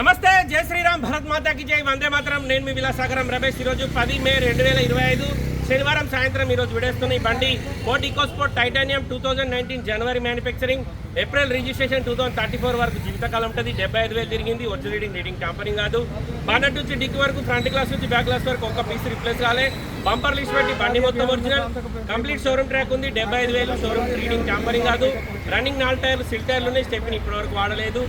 నమస్తే జై శ్రీరామ్ భరత్ మాతాకి జై. వందే మాత్రం. నేను మీ విలాసాగరం రమేష్. ఈరోజు పది మే రెండు వేల ఇరవై ఐదు శనివారం సాయంత్రం ఈరోజు విడేస్తున్న ఈ బండి Ford EcoSport Titanium two thousand nineteen January manufacturing April registration two thousand thirty four వరకు జీవితకాలం ఉంటుంది. డెబ్బై ఐదు వేలు తిరిగింది. వచ్చి రీడింగ్ రీడింగ్ ట్యాంపరింగ్ కాదు. బానట్ నుంచి డిక్ వరకు ఫ్రంట్ గ్లాస్ నుంచి బ్యాక్ గ్లాస్ వరకు ఒక పీస్ రిప్లేస్ కాలే. బంపర్ లిస్ట్ పెట్టి బండి మొత్తం ఒరిజినల్. కంప్లీట్ షోరూమ్ ట్రాక్ ఉంది. డెబ్బై ఐదు వేలు షోరూమ్ రీడింగ్ ట్యాంపరింగ్ కాదు. రన్నింగ్ నాలుగు టైర్లు సిల్ టైర్లు ఉన్నాయి. స్టెప్ని ఇప్పటివరకు వాడలేదు.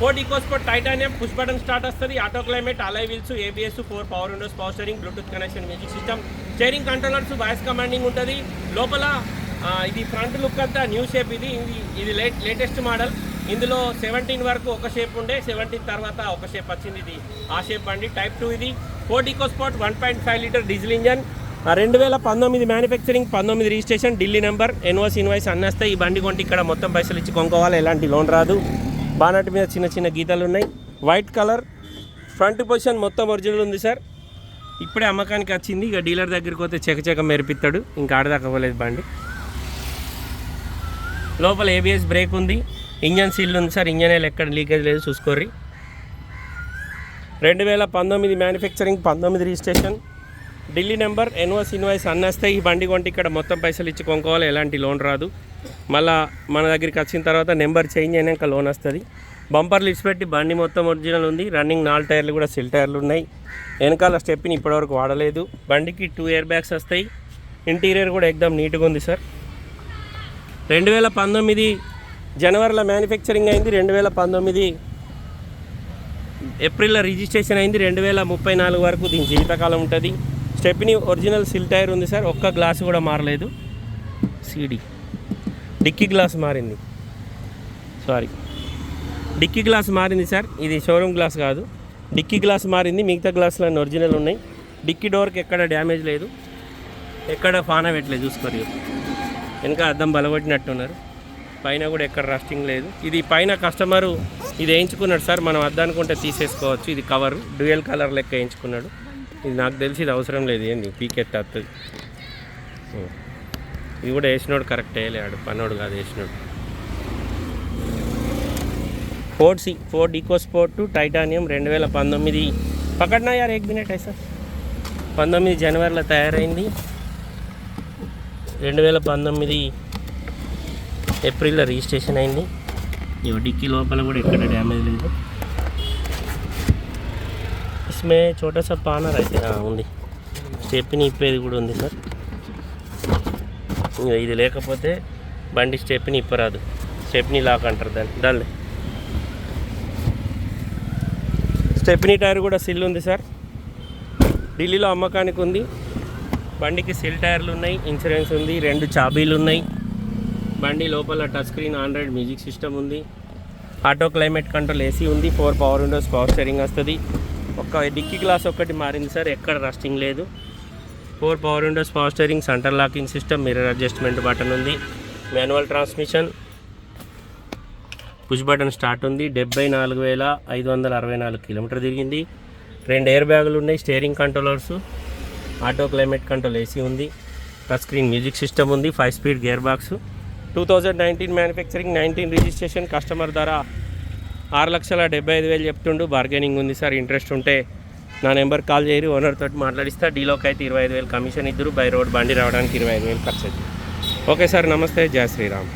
Ford EcoSport Titanium push button start వస్తుంది. Auto climate alloy wheels ABS four power windows power steering Bluetooth connection music system steering controllers voice commanding ఉంటుంది. లోపల ఇది ఫ్రంట్ లుక్ అంతా న్యూ షేప్ ఇది. ఇది ఇది లేట్ లేటెస్ట్ మోడల్ ఇందులో seventeen వరకు ఒక షేప్ ఉండే. సెవెంటీన్ తర్వాత ఒక షేప్ వచ్చింది ఇది. ఆ షేప్ బండి టైప్ టూ ఇది. Ford EcoSport one point five litre diesel engine రెండు వేల పంతొమ్మిది మ్యానుఫ్యాక్చరింగ్ పంతొమ్మిది registration Delhi number NOC invoice అన్నేస్తే ఈ బండి కొంటే ఇక్కడ మొత్తం పైసలు ఇచ్చి కొనుక్కోవాలి. ఎలాంటి లోన్ రాదు. బానట్ మీద చిన్న చిన్న గీతలు ఉన్నాయి. వైట్ కలర్ ఫ్రంట్ పొజిషన్ మొత్తం ఒరిజినల్ ఉంది సార్ ఇప్పుడే అమ్మకానికి వచ్చింది. ఇక డీలర్ దగ్గరికి పోతే చెకచెక మెరిపిస్తాడు. ఇంకా ఆడదాకపోలేదు బండి. లోపల ఏబిఎస్ బ్రేక్ ఉంది. ఇంజన్ సీల్ ఉంది సార్ ఇంజన్ ఎక్కడ లీకేజ్ లేదు చూసుకోర్రి. రెండు వేల పంతొమ్మిది మ్యానుఫ్యాక్చరింగ్ పంతొమ్మిది రిజిస్ట్రేషన్ ఢిల్లీ నెంబర్ ఎన్వాస్ ఇన్వాయిస్ అన్నేస్తే ఈ బండి కొంటే ఇక్కడ మొత్తం పైసలు ఇచ్చి కొనుక్కోవాలి. ఎలాంటి లోన్ రాదు. మళ్ళీ మన దగ్గరికి వచ్చిన తర్వాత నెంబర్ చేంజ్ అయినాక లోన్ వస్తుంది. బంపర్ ఇచ్చిపెట్టి పెట్టి బండి మొత్తం ఒరిజినల్ ఉంది. రన్నింగ్ నాలుగు టైర్లు కూడా సిల్ టైర్లు ఉన్నాయి. వెనకాల స్టెప్ని ఇప్పటివరకు వాడలేదు. బండికి టూ ఇయర్ బ్యాగ్స్ వస్తాయి. ఇంటీరియర్ కూడా ఎక్దమ్ నీట్గా ఉంది సార్. రెండు వేల పంతొమ్మిది జనవరిలో మ్యానుఫ్యాక్చరింగ్ అయింది. రెండు వేల పంతొమ్మిది ఏప్రిల్లో రిజిస్ట్రేషన్ అయింది. రెండు వేల ముప్పై నాలుగు వరకు దీని జీవితకాలం ఉంటుంది. స్టెప్ని ఒరిజినల్ సిల్ టైర్ ఉంది సార్. ఒక్క గ్లాస్ కూడా మారలేదు. సీడీ. డిక్కీ గ్లాస్ మారింది. సారీ డిక్కీ గ్లాస్ మారింది సార్. ఇది షోరూమ్ గ్లాస్ కాదు. డిక్కీ గ్లాస్ మారింది. మిగతా గ్లాసులన్నీ ఒరిజినల్ ఉన్నాయి. డిక్కీ డోర్కి ఎక్కడ డ్యామేజ్ లేదు. ఎక్కడ ఫానా పెట్టలేదు చూసుకోరు వెనక అద్దం బలగొట్టినట్టున్నారు. పైన కూడా ఎక్కడ రస్టింగ్ లేదు. ఇది పైన కస్టమరు ఇది వేయించుకున్నాడు సార్. మనం అద్దనుకుంటే తీసేసుకోవచ్చు. ఇది కవర్. డ్యూయల్ కలర్ లెక్క వేయించుకున్నాడు. ఇది నాకు తెలిసి ఇది అవసరం లేదు. ఏంది? పీకెట్ వస్తుంది ఇది కూడా వేసినోడు కరెక్ట్ వేయలేడు పన్నోడు కాదు వేసినోడు. Ford C Ford EcoSport titanium రెండు వేల పంతొమ్మిది. పకడ్నా యార్ ఏక్ మినిట్ సార్. పంతొమ్మిది జనవరిలో తయారైంది. రెండు వేల పంతొమ్మిది ఏప్రిల్లో రిజిస్ట్రేషన్ అయింది. ఇవి డిక్కీ లోపల కూడా ఎక్కడ డ్యామేజ్ లేదు. ఇస్మే చోటా సార్ పానర్ అయితే ఉంది. స్టెప్ని ఇప్పేది కూడా ఉంది సార్. ఇది లేకపోతే బండి స్టెప్ని ఇప్పరాదు. స్టెప్ని లాక్ అంటారు దాన్ని. దాన్ని స్టెప్ని టైర్ కూడా సిల్ ఉంది సార్. ఢిల్లీలో అమ్మకానికి ఉంది. బండికి సిల్ టైర్లు ఉన్నాయి ఇన్సూరెన్స్ ఉంది రెండు చాబీలు ఉన్నాయి. బండి లోపల touch screen Android music system ఉంది. ఆటో క్లైమేట్ కంట్రోల్ ఏసీ ఉంది four power windows power steering వస్తుంది. ఒక డిక్కీ గ్లాస్ ఒక్కటి మారింది సార్ ఎక్కడ రస్టింగ్ లేదు. Four power windows power steering centre locking system mirror adjustment button ఉంది. Manual transmission. Push button start ఉంది. డెబ్బై నాలుగు వేల ఐదు వందల అరవై నాలుగు కిలోమీటర్ తిరిగింది. రెండు ఎయిర్ బ్యాగులు ఉన్నాయి. Steering controllers auto climate control AC ఉంది. టచ్ స్క్రీన్ మ్యూజిక్ సిస్టమ్ ఉంది. Five speed gear box. Two thousand nineteen manufacturing nineteen registration customer ధర ఆరు లక్షల డెబ్బై ఐదు వేలు చెప్తుండు. బార్గెనింగ్ ఉంది సార్. ఇంట్రెస్ట్ ఉంటే నా నెంబర్ కాల్ చేయరు ఓనర్ తోటి మాట్లాడిస్తా డీలోకి అయితే ఇరవై ఐదు వేలు కమిషన్ ఇద్దరు బై రోడ్ బండి రావడానికి ఇరవై ఐదు వేలు ఖర్చు అవుతుంది ఓకే సార్ నమస్తే జయ శ్రీరామ్.